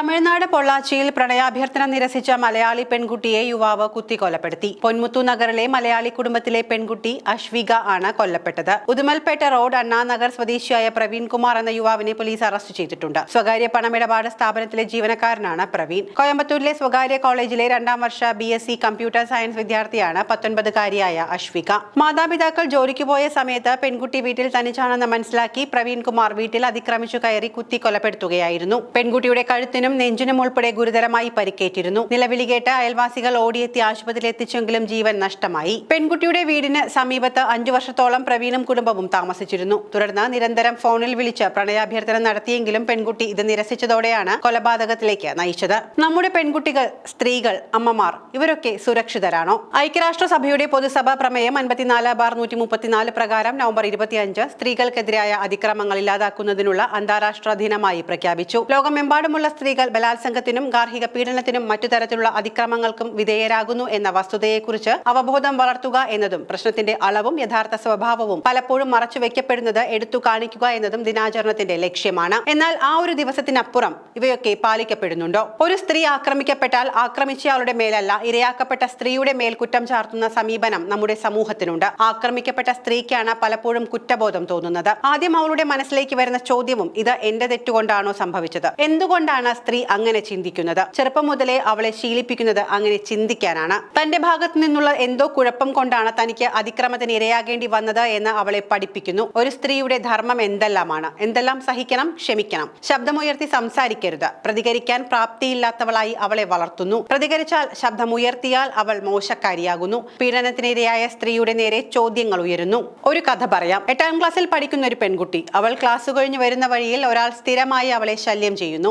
തമിഴ്നാട് പൊള്ളാച്ചിയിൽ പ്രണയാഭ്യർത്ഥന നിരസിച്ച മലയാളി പെൺകുട്ടിയെ യുവാവ് കുത്തിക്കൊലപ്പെടുത്തി. പൊന്മുത്തു നഗറിലെ മലയാളി കുടുംബത്തിലെ പെൺകുട്ടി അശ്വിക ആണ് കൊല്ലപ്പെട്ടത്. ഉദുമൽപേട്ട റോഡ് അണ്ണാനഗർ സ്വദേശിയായ പ്രവീൺ കുമാർ എന്ന യുവാവിനെ പോലീസ് അറസ്റ്റ് ചെയ്തിട്ടുണ്ട്. സ്വകാര്യ പണമിടപാട് സ്ഥാപനത്തിലെ ജീവനക്കാരനാണ് പ്രവീൺ. കോയമ്പത്തൂരിലെ സ്വകാര്യ കോളേജിലെ രണ്ടാം വർഷ B S C computer science വിദ്യാർത്ഥിയാണ് പത്തൊൻപതുകാരിയായ അശ്വിക. മാതാപിതാക്കൾ ജോലിക്ക് പോയ സമയത്ത് പെൺകുട്ടി വീട്ടിൽ തനിച്ചാണെന്ന് മനസ്സിലാക്കി പ്രവീൺ കുമാർ വീട്ടിൽ അതിക്രമിച്ചു കയറി കുത്തി കൊലപ്പെടുത്തുകയായിരുന്നു പെൺകുട്ടിയുടെ കഴുത്തിനും നെഞ്ചിനും ഉൾപ്പെടെ ഗുരുതരമായി പരിക്കേറ്റിരുന്നു. നിലവിളി കേട്ട് അയൽവാസികൾ ഓടിയെത്തി ആശുപത്രിയിൽ എത്തിച്ചെങ്കിലും ജീവൻ നഷ്ടമായി. പെൺകുട്ടിയുടെ വീടിന് സമീപത്ത് അഞ്ചു വർഷത്തോളം പ്രവീണും കുടുംബവും താമസിച്ചിരുന്നു. തുടർന്ന് നിരന്തരം ഫോണിൽ വിളിച്ച് പ്രണയാഭ്യർത്ഥന നടത്തിയെങ്കിലും പെൺകുട്ടി ഇത് നിരസിച്ചതോടെയാണ് കൊലപാതകത്തിലേക്ക് നയിച്ചത്. നമ്മുടെ പെൺകുട്ടികൾ സ്ത്രീകൾ അമ്മമാർ ഇവരൊക്കെ സുരക്ഷിതരാണോ? ഐക്യരാഷ്ട്രസഭയുടെ പൊതുസഭാ പ്രമേയം അൻപത്തിനാല് ബാർ നൂറ്റി മുപ്പത്തിനാല് പ്രകാരം നവംബർ ഇരുപത്തിയഞ്ച് സ്ത്രീകൾക്കെതിരായ അതിക്രമങ്ങൾ ഇല്ലാതാക്കുന്നതിനുള്ള അന്താരാഷ്ട്ര ദിനമായി പ്രഖ്യാപിച്ചു. ലോകമെമ്പാടുമുള്ള സ്ത്രീകൾ ബലാത്സംഗത്തിനും ഗാർഹിക പീഡനത്തിനും മറ്റു തരത്തിലുള്ള അതിക്രമങ്ങൾക്കും വിധേയരാകുന്നു എന്ന വസ്തുതയെക്കുറിച്ച് അവബോധം വളർത്തുക എന്നതും പ്രശ്നത്തിന്റെ അളവും യഥാർത്ഥ സ്വഭാവവും പലപ്പോഴും മറച്ചുവെക്കപ്പെടുന്നത് എടുത്തു കാണിക്കുക എന്നതും ദിനാചരണത്തിന്റെ ലക്ഷ്യമാണ്. എന്നാൽ ആ ഒരു ദിവസത്തിനപ്പുറം ഇവയൊക്കെ പാലിക്കപ്പെടുന്നുണ്ടോ? ഒരു സ്ത്രീ ആക്രമിക്കപ്പെട്ടാൽ ആക്രമിച്ചയാളുടെ മേലല്ല ഇരയാക്കപ്പെട്ട സ്ത്രീയുടെ മേൽ കുറ്റം ചാർത്തുന്ന സമീപനം നമ്മുടെ സമൂഹത്തിനുണ്ട്. ആക്രമിക്കപ്പെട്ട സ്ത്രീക്കാണ് പലപ്പോഴും കുറ്റബോധം തോന്നുന്നത്. ആദ്യം അവളുടെ മനസ്സിലേക്ക് വരുന്ന ചോദ്യവും ഇത് എന്റെ തെറ്റുകൊണ്ടാണോ സംഭവിച്ചത്? എന്തുകൊണ്ടാണ് സ്ത്രീ അങ്ങനെ ചിന്തിക്കുന്നത്. ചെറുപ്പം മുതലേ അവളെ ശീലിപ്പിക്കുന്നത് അങ്ങനെ ചിന്തിക്കാനാണ്. തന്റെ ഭാഗത്തു നിന്നുള്ള എന്തോ കുഴപ്പം കൊണ്ടാണ് തനിക്ക് അതിക്രമത്തിന് ഇരയാകേണ്ടി വന്നത് എന്ന് അവളെ പഠിപ്പിക്കുന്നു. ഒരു സ്ത്രീയുടെ ധർമ്മം എന്തെല്ലാമാണ്? എന്തെല്ലാം സഹിക്കണം? ക്ഷമിക്കണം. ശബ്ദമുയർത്തി സംസാരിക്കരുത്. പ്രതികരിക്കാൻ പ്രാപ്തിയില്ലാത്തവളായി അവളെ വളർത്തുന്നു. പ്രതികരിച്ചാൽ ശബ്ദമുയർത്തിയാൽ അവൾ മോശക്കാരിയാകുന്നു. പീഡനത്തിനിരയായ സ്ത്രീയുടെ നേരെ ചോദ്യങ്ങൾ ഉയരുന്നു. ഒരു കഥ പറയാം. എട്ടാം ക്ലാസ്സിൽ പഠിക്കുന്ന ഒരു പെൺകുട്ടി. അവൾ ക്ലാസ് കഴിഞ്ഞ് വരുന്ന വഴിയിൽ ഒരാൾ സ്ഥിരമായി അവളെ ശല്യം ചെയ്യുന്നു.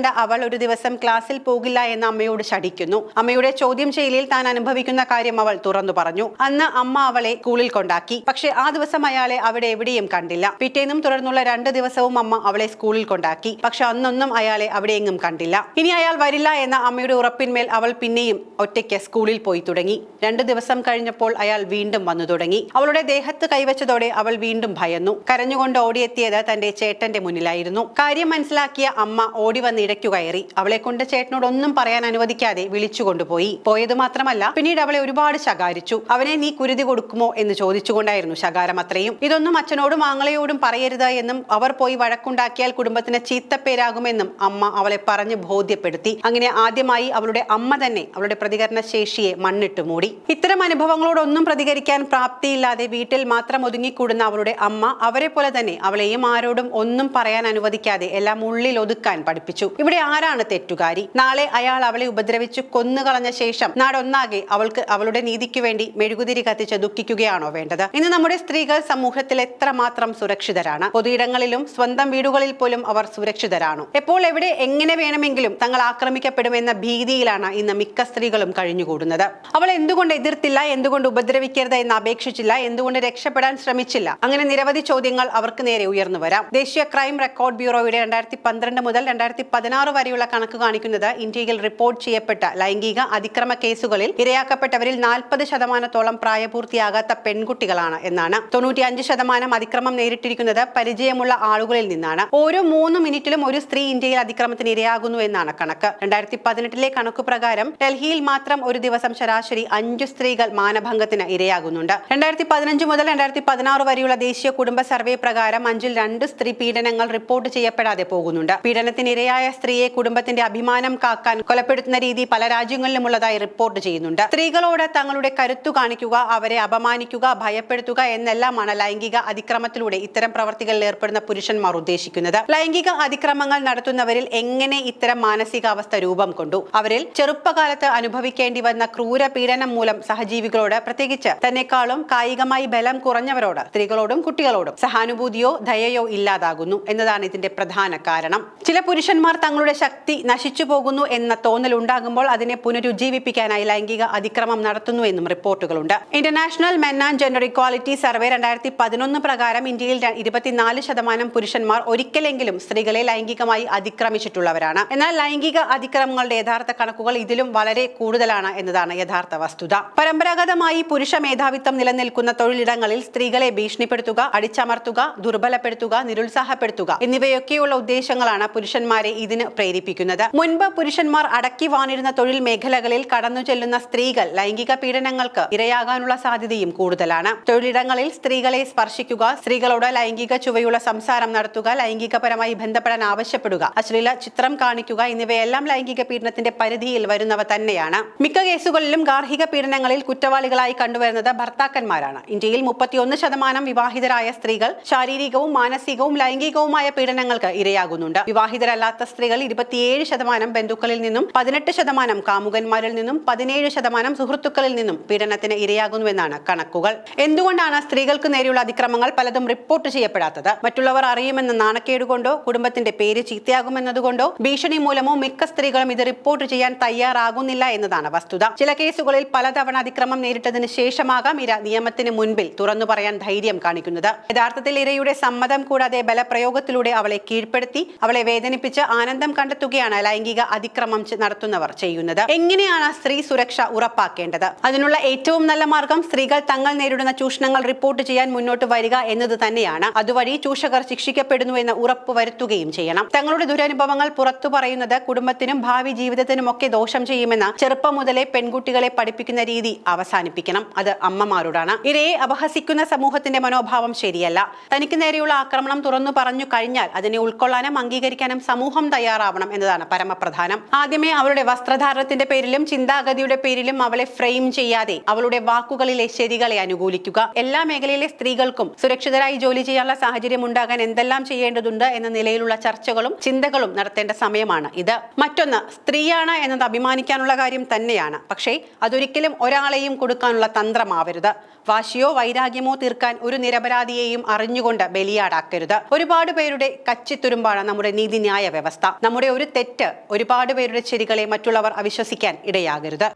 പേടിച്ചരണ്ട അവൾ ഒരു ദിവസം ക്ലാസ്സിൽ പോകില്ല എന്ന് അമ്മയോട് ശടിക്കുന്നു അമ്മയുടെ ചോദ്യം ചെയ്യലിൽ താൻ അനുഭവിക്കുന്ന കാര്യം അവൾ തുറന്നു പറഞ്ഞു. അന്ന് അമ്മ അവളെ സ്കൂളിൽ കൊണ്ടാക്കി. പക്ഷേ ആ ദിവസം അയാളെ അവിടെ എവിടെയും കണ്ടില്ല. പിറ്റേന്നും തുടർന്നുള്ള രണ്ട് ദിവസവും അമ്മ അവളെ സ്കൂളിൽ കൊണ്ടാക്കി. പക്ഷെ അന്നൊന്നും അയാളെ അവിടെയെങ്ങും കണ്ടില്ല. ഇനി അയാൾ വരില്ല എന്ന അമ്മയുടെ ഉറപ്പിന്മേൽ അവൾ പിന്നെയും ഒറ്റയ്ക്ക് സ്കൂളിൽ പോയി തുടങ്ങി. രണ്ട് ദിവസം കഴിഞ്ഞപ്പോൾ അയാൾ വീണ്ടും വന്നു തുടങ്ങി. അവളുടെ ദേഹത്ത് കൈവച്ചതോടെ അവൾ വീണ്ടും ഭയന്നു. കരഞ്ഞുകൊണ്ട് ഓടിയെത്തിയത് തന്റെ ചേട്ടന്റെ മുന്നിലായിരുന്നു. കാര്യം മനസ്സിലാക്കിയ അമ്മ ഓടി ഇടയ്ക്കു കയറി. അവളെ കൊണ്ട് ചേട്ടനോട് ഒന്നും പറയാൻ അനുവദിക്കാതെ വിളിച്ചു കൊണ്ടുപോയി. പോയത് മാത്രമല്ല പിന്നീട് അവളെ ഒരുപാട് ശകാരിച്ചു. അവനെ നീ കുരുതി കൊടുക്കുമോ എന്ന് ചോദിച്ചുകൊണ്ടായിരുന്നു ശകാരം അത്രയും. ഇതൊന്നും അച്ഛനോടും ആങ്ങളയോടും പറയരുത് എന്നും അവർ പോയി വഴക്കുണ്ടാക്കിയാൽ കുടുംബത്തിന് ചീത്തപ്പേരാകുമെന്നും അമ്മ അവളെ പറഞ്ഞ് ബോധ്യപ്പെടുത്തി. അങ്ങനെ ആദ്യമായി അവളുടെ അമ്മ തന്നെ അവളുടെ പ്രതികരണ ശേഷിയെ മണ്ണിട്ട് മൂടി. ഇത്തരം അനുഭവങ്ങളോടൊന്നും പ്രതികരിക്കാൻ പ്രാപ്തിയില്ലാതെ വീട്ടിൽ മാത്രം ഒതുങ്ങിക്കൂടുന്ന അവളുടെ അമ്മ അവരെ പോലെ തന്നെ അവളെയും ആരോടും ഒന്നും പറയാൻ അനുവദിക്കാതെ എല്ലാം ഉള്ളിൽ ഒതുക്കാൻ പഠിപ്പിച്ചു. ഇവിടെ ആരാണ് തെറ്റുകാരി? നാളെ അയാൾ അവളെ ഉപദ്രവിച്ച് കൊന്നുകളഞ്ഞ ശേഷം നാടൊന്നാകെ അവൾക്ക് അവളുടെ നീതിക്ക് വേണ്ടി മെഴുകുതിരി കത്തിച്ച് ദുഃഖിക്കുകയാണോ വേണ്ടത്? ഇന്ന് നമ്മുടെ സ്ത്രീകൾ സമൂഹത്തിൽ എത്രമാത്രം സുരക്ഷിതരാണ്? പൊതുയിടങ്ങളിലും സ്വന്തം വീടുകളിൽ പോലും അവർ സുരക്ഷിതരാണോ? എപ്പോൾ എവിടെ എങ്ങനെ വേണമെങ്കിലും തങ്ങൾ ആക്രമിക്കപ്പെടുമെന്ന ഭീതിയിലാണ് ഇന്ന് മിക്ക സ്ത്രീകളും കഴിഞ്ഞുകൂടുന്നത്. അവൾ എന്തുകൊണ്ട് എതിർത്തില്ല എന്തുകൊണ്ട് ഉപദ്രവിക്കരുത് എന്ന് അപേക്ഷിച്ചില്ല എന്തുകൊണ്ട് രക്ഷപ്പെടാൻ ശ്രമിച്ചില്ല? അങ്ങനെ നിരവധി ചോദ്യങ്ങൾ അവർക്ക് നേരെ ഉയർന്നു വരാം. ദേശീയ ക്രൈം റെക്കോർഡ് ബ്യൂറോയുടെ രണ്ടായിരത്തി പന്ത്രണ്ട് മുതൽ രണ്ടായിരത്തി പതിനാറ് വരെയുള്ള കണക്ക് കാണിക്കുന്നത് ഇന്ത്യയിൽ റിപ്പോർട്ട് ചെയ്യപ്പെട്ട ലൈംഗിക അതിക്രമ കേസുകളിൽ ഇരയാക്കപ്പെട്ടവരിൽ നാൽപ്പത് ശതമാനത്തോളം പ്രായപൂർത്തിയാകാത്ത പെൺകുട്ടികളാണ് എന്നാണ്. തൊണ്ണൂറ്റി അഞ്ച് ശതമാനം അതിക്രമം നേരിട്ടിരിക്കുന്നത് പരിചയമുള്ള ആളുകളിൽ നിന്നാണ്. ഓരോ മൂന്ന് മിനിറ്റിലും ഒരു സ്ത്രീ ഇന്ത്യയിൽ അതിക്രമത്തിന് ഇരയാകുന്നു എന്നാണ് കണക്ക്. രണ്ടായിരത്തി പതിനെട്ടിലെ കണക്കു പ്രകാരം ഡൽഹിയിൽ മാത്രം ഒരു ദിവസം ശരാശരി അഞ്ചു സ്ത്രീകൾ മാനഭംഗത്തിന് ഇരയാകുന്നുണ്ട്. രണ്ടായിരത്തി പതിനഞ്ച് മുതൽ രണ്ടായിരത്തി പതിനാറ് വരെയുള്ള ദേശീയ കുടുംബ സർവേ പ്രകാരം അഞ്ചിൽ രണ്ട് സ്ത്രീ പീഡനങ്ങൾ റിപ്പോർട്ട് ചെയ്യപ്പെടാതെ പോകുന്നുണ്ട്. പീഡനത്തിന് ഇരയായ സ്ത്രീയെ കുടുംബത്തിന്റെ അഭിമാനം കാക്കാൻ കൊലപ്പെടുത്തുന്ന രീതി പല രാജ്യങ്ങളിലുമുള്ളതായി റിപ്പോർട്ട് ചെയ്യുന്നുണ്ട്. സ്ത്രീകളോട് തങ്ങളുടെ കരുത്തു കാണിക്കുക അവരെ അപമാനിക്കുക ഭയപ്പെടുത്തുക എന്നെല്ലാമാണ് ലൈംഗിക അതിക്രമത്തിലൂടെ ഇത്തരം പ്രവർത്തികളിൽ ഏർപ്പെടുന്ന പുരുഷന്മാർ ഉദ്ദേശിക്കുന്നത്. ലൈംഗിക അതിക്രമങ്ങൾ നടത്തുന്നവരിൽ എങ്ങനെ ഇത്തരം മാനസികാവസ്ഥ രൂപം കൊണ്ടു? അവരിൽ ചെറുപ്പകാലത്ത് അനുഭവിക്കേണ്ടി വന്ന ക്രൂര പീഡനം മൂലം സഹജീവികളോട് പ്രത്യേകിച്ച് തന്നെക്കാളും കായികമായി ബലം കുറഞ്ഞവരോട് സ്ത്രീകളോടും കുട്ടികളോടും സഹാനുഭൂതിയോ ദയയോ ഇല്ലാതാകുന്നു എന്നതാണ് ഇതിന്റെ പ്രധാന കാരണം. ചില പുരുഷന്മാർ തങ്ങളുടെ ശക്തി നശിച്ചു പോകുന്നു എന്ന തോന്നൽ ഉണ്ടാകുമ്പോൾ അതിനെ പുനരുജ്ജീവിപ്പിക്കാനായി ലൈംഗിക അതിക്രമം നടത്തുന്നു എന്നും റിപ്പോർട്ടുകളുണ്ട്. International men and gender equality survey രണ്ടായിരത്തി പതിനൊന്ന് പ്രകാരം ഇന്ത്യയിൽ ഇരുപത്തിനാല് ശതമാനം പുരുഷന്മാർ ഒരിക്കലെങ്കിലും സ്ത്രീകളെ ലൈംഗികമായി അതിക്രമിച്ചിട്ടുള്ളവരാണ്. എന്നാൽ ലൈംഗിക അതിക്രമങ്ങളുടെ യഥാർത്ഥ കണക്കുകൾ ഇതിലും വളരെ കൂടുതലാണ് എന്നതാണ് യഥാർത്ഥ വസ്തുത. പരമ്പരാഗതമായി പുരുഷ മേധാവിത്വം നിലനിൽക്കുന്ന തൊഴിലിടങ്ങളിൽ സ്ത്രീകളെ ഭീഷണിപ്പെടുത്തുക അടിച്ചമർത്തുക ദുർബലപ്പെടുത്തുക നിരുത്സാഹപ്പെടുത്തുക എന്നിവയൊക്കെയുള്ള ഉദ്ദേശങ്ങളാണ് പുരുഷന്മാരെ ഇതിന് എന്തിന് പ്രേരിപ്പിക്കുന്നത്. മുൻപ് പുരുഷന്മാർ അടക്കി വാണിരുന്ന തൊഴിൽ മേഖലകളിൽ കടന്നു ചെല്ലുന്ന സ്ത്രീകൾ ലൈംഗിക പീഡനങ്ങൾക്ക് ഇരയാകാനുള്ള സാധ്യതയും കൂടുതലാണ്. തൊഴിലിടങ്ങളിൽ സ്ത്രീകളെ സ്പർശിക്കുക സ്ത്രീകളോട് ലൈംഗിക ചുവയുള്ള സംസാരം നടത്തുക ലൈംഗികപരമായി ബന്ധപ്പെടാൻ ആവശ്യപ്പെടുക അശ്ലീല ചിത്രം കാണിക്കുക എന്നിവയെല്ലാം ലൈംഗിക പീഡനത്തിന്റെ പരിധിയിൽ വരുന്നവ തന്നെയാണ്. മിക്ക കേസുകളിലും ഗാർഹിക പീഡനങ്ങളിൽ കുറ്റവാളികളായി കണ്ടുവരുന്നത് ഭർത്താക്കന്മാരാണ്. ഇന്ത്യയിൽ മുപ്പത്തിയൊന്ന് ശതമാനം വിവാഹിതരായ സ്ത്രീകൾ ശാരീരികവും മാനസികവും ലൈംഗികവുമായ പീഡനങ്ങൾക്ക് ഇരയാകുന്നുണ്ട്. വിവാഹിതരല്ലാത്ത സ്ത്രീകൾ ഇരുപത്തിയേഴ് ശതമാനം ബന്ധുക്കളിൽ നിന്നും പതിനെട്ട് ശതമാനം കാമുകന്മാരിൽ നിന്നും പതിനേഴ് ശതമാനം സുഹൃത്തുക്കളിൽ നിന്നും പീഡനത്തിന് ഇരയാകുന്നുവെന്നാണ് കണക്കുകൾ. എന്തുകൊണ്ടാണ് സ്ത്രീകൾക്ക് നേരെയുള്ള അതിക്രമങ്ങൾ പലതും റിപ്പോർട്ട് ചെയ്യപ്പെടാത്തത്? മറ്റുള്ളവർ അറിയുമെന്ന നാണക്കേടുകൊണ്ടോ കുടുംബത്തിന്റെ പേര് ചീത്തയാകുമെന്നതുകൊണ്ടോ ഭീഷണി മൂലമോ മിക്ക സ്ത്രീകളും ഇത് റിപ്പോർട്ട് ചെയ്യാൻ തയ്യാറാകുന്നില്ല എന്നതാണ് വസ്തുത. ചില കേസുകളിൽ പലതവണ അതിക്രമം നേരിട്ടതിന് ശേഷമാകാം ഇര നിയമത്തിന് മുൻപിൽ തുറന്നു പറയാൻ ധൈര്യം കാണിക്കുന്നത്. യഥാർത്ഥത്തിൽ ഇരയുടെ സമ്മതം കൂടാതെ ബലപ്രയോഗത്തിലൂടെ അവളെ കീഴ്പ്പെടുത്തി അവളെ വേദനിപ്പിച്ച് ആനന്ദം കണ്ടെത്തുകയാണ് ലൈംഗിക അതിക്രമം നടത്തുന്നവർ ചെയ്യുന്നത്. എങ്ങനെയാണ് സ്ത്രീ സുരക്ഷ ഉറപ്പാക്കേണ്ടത്? അതിനുള്ള ഏറ്റവും നല്ല മാർഗം സ്ത്രീകൾ തങ്ങൾ നേരിടുന്ന ചൂഷണങ്ങൾ റിപ്പോർട്ട് ചെയ്യാൻ മുന്നോട്ട് വരിക എന്നത് തന്നെയാണ്. അതുവഴി ചൂഷകർ ശിക്ഷിക്കപ്പെടുന്നു എന്ന് ഉറപ്പ് വരുത്തുകയും ചെയ്യണം. തങ്ങളുടെ ദുരനുഭവങ്ങൾ പുറത്തു പറയുന്നത് കുടുംബത്തിനും ഭാവി ജീവിതത്തിനും ഒക്കെ ദോഷം ചെയ്യുമെന്ന് ചെറുപ്പം മുതലേ പെൺകുട്ടികളെ പഠിപ്പിക്കുന്ന രീതി അവസാനിപ്പിക്കണം. അത് അമ്മമാരോടാണ്. ഇരയെ അപഹസിക്കുന്ന സമൂഹത്തിന്റെ മനോഭാവം ശരിയല്ല. തനിക്ക് നേരെയുള്ള ആക്രമണം തുറന്നു പറഞ്ഞു കഴിഞ്ഞാൽ അതിനെ ഉൾക്കൊള്ളാനും അംഗീകരിക്കാനും സമൂഹം തയ്യാറാവണം എന്നതാണ് പരമപ്രധാനം. ആദ്യമേ അവളുടെ വസ്ത്രധാരണത്തിന്റെ പേരിലും ചിന്താഗതിയുടെ പേരിലും അവളെ ഫ്രെയിം ചെയ്യാതെ അവളുടെ വാക്കുകളിലെ ശരികളെ അനുകൂലിക്കുക. എല്ലാ മേഖലയിലെ സ്ത്രീകൾക്കും സുരക്ഷിതരായി ജോലി ചെയ്യാനുള്ള സാഹചര്യം ഉണ്ടാകാൻ എന്തെല്ലാം ചെയ്യേണ്ടതുണ്ട് എന്ന നിലയിലുള്ള ചർച്ചകളും ചിന്തകളും നടത്തേണ്ട സമയമാണ് ഇത്. മറ്റൊന്ന് സ്ത്രീയാണ് എന്നത് അഭിമാനിക്കാനുള്ള കാര്യം തന്നെയാണ്. പക്ഷേ അതൊരിക്കലും ഒരാളെയും കൊടുക്കാനുള്ള തന്ത്രമാവരുത്. വാശിയോ വൈരാഗ്യമോ തീർക്കാൻ ഒരു നിരപരാധിയെയും അറിഞ്ഞുകൊണ്ട് ബലിയാടാക്കരുത്. ഒരുപാട് പേരുടെ കച്ചിത്തുരുമ്പാണ് നമ്മുടെ നീതിന്യായ വ്യവസ്ഥ. നമ്മുടെ ഒരു തെറ്റ് ഒരുപാട് പേരുടെ ശരികളെ മറ്റുള്ളവർ അവിശ്വസിക്കാൻ ഇടയാകരുത്.